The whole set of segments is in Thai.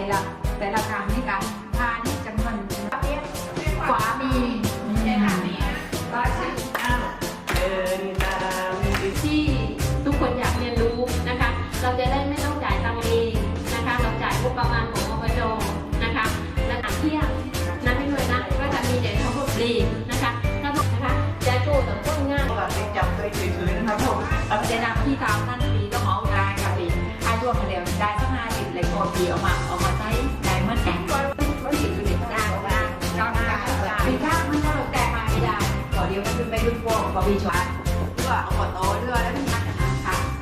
แต่ละแต่ละครั้งในการพานี่จำนวนขวามีใช่ค่ะนี่ร้อยสิบเก้าเดินตามที่ทุกคนอยากเรียนรู้นะคะ เราจะได้ไม่ต้องจ่ายตังค์เองนะคะ เราจ่ายงบประมาณของอบจนะคะและอาเที่ยงนะไม่ด้วยนะก็จะมีเด็กทั้งหมดรีนะคะถ้าบอกนะคะจะโจ้ต่างต้นง่ายก่อนไปจับตัวเฉยๆนะครับผมเราจะนำที่ตามท่านปีต้องเอาได้ค่ะปีอายุมาเดียวได้สักห้าสิบเลยก็ปีเอามาเอา เดียวมันเป็นไปรุ่นพวกก็ปีชาเพื่อเอาขอโต้เรือแล้วพี่ค่ะ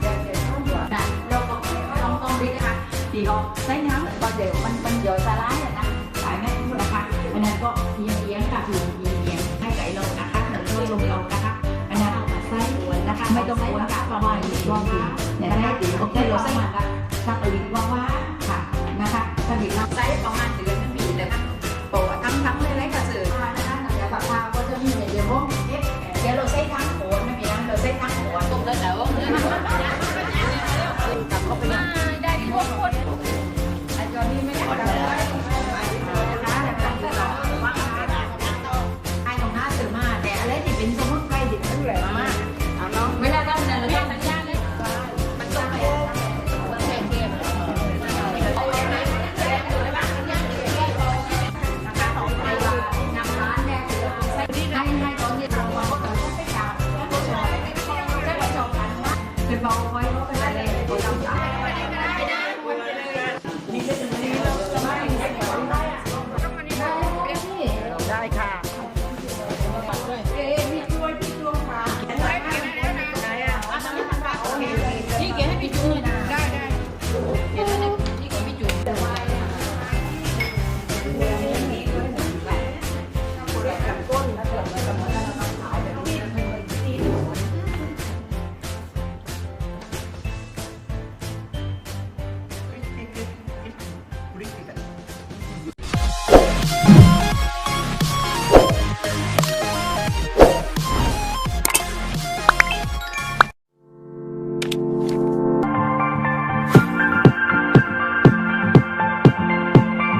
เดี๋ยวเดี๋ยวต้องหยอดนะเราก็ต้องต้องรีนะคะปีก็ใช้น้ำก็เดี๋ยวมันมันหยอดสลายอะนะสายแม่พูดนะคะอันนั้นก็เยียงเยียงค่ะคือเยียงเยียงให้ไหลลงนะคะหนึ่งช่วยลงลงนะคะอันนั้นเอามาใส่นะคะไม่ต้องม้วนค่ะเพราะว่าอยู่ช่วงนี้เนี่ยนะคะโอเคเราใส่ 来哦。你ปฟ้องไว้เพ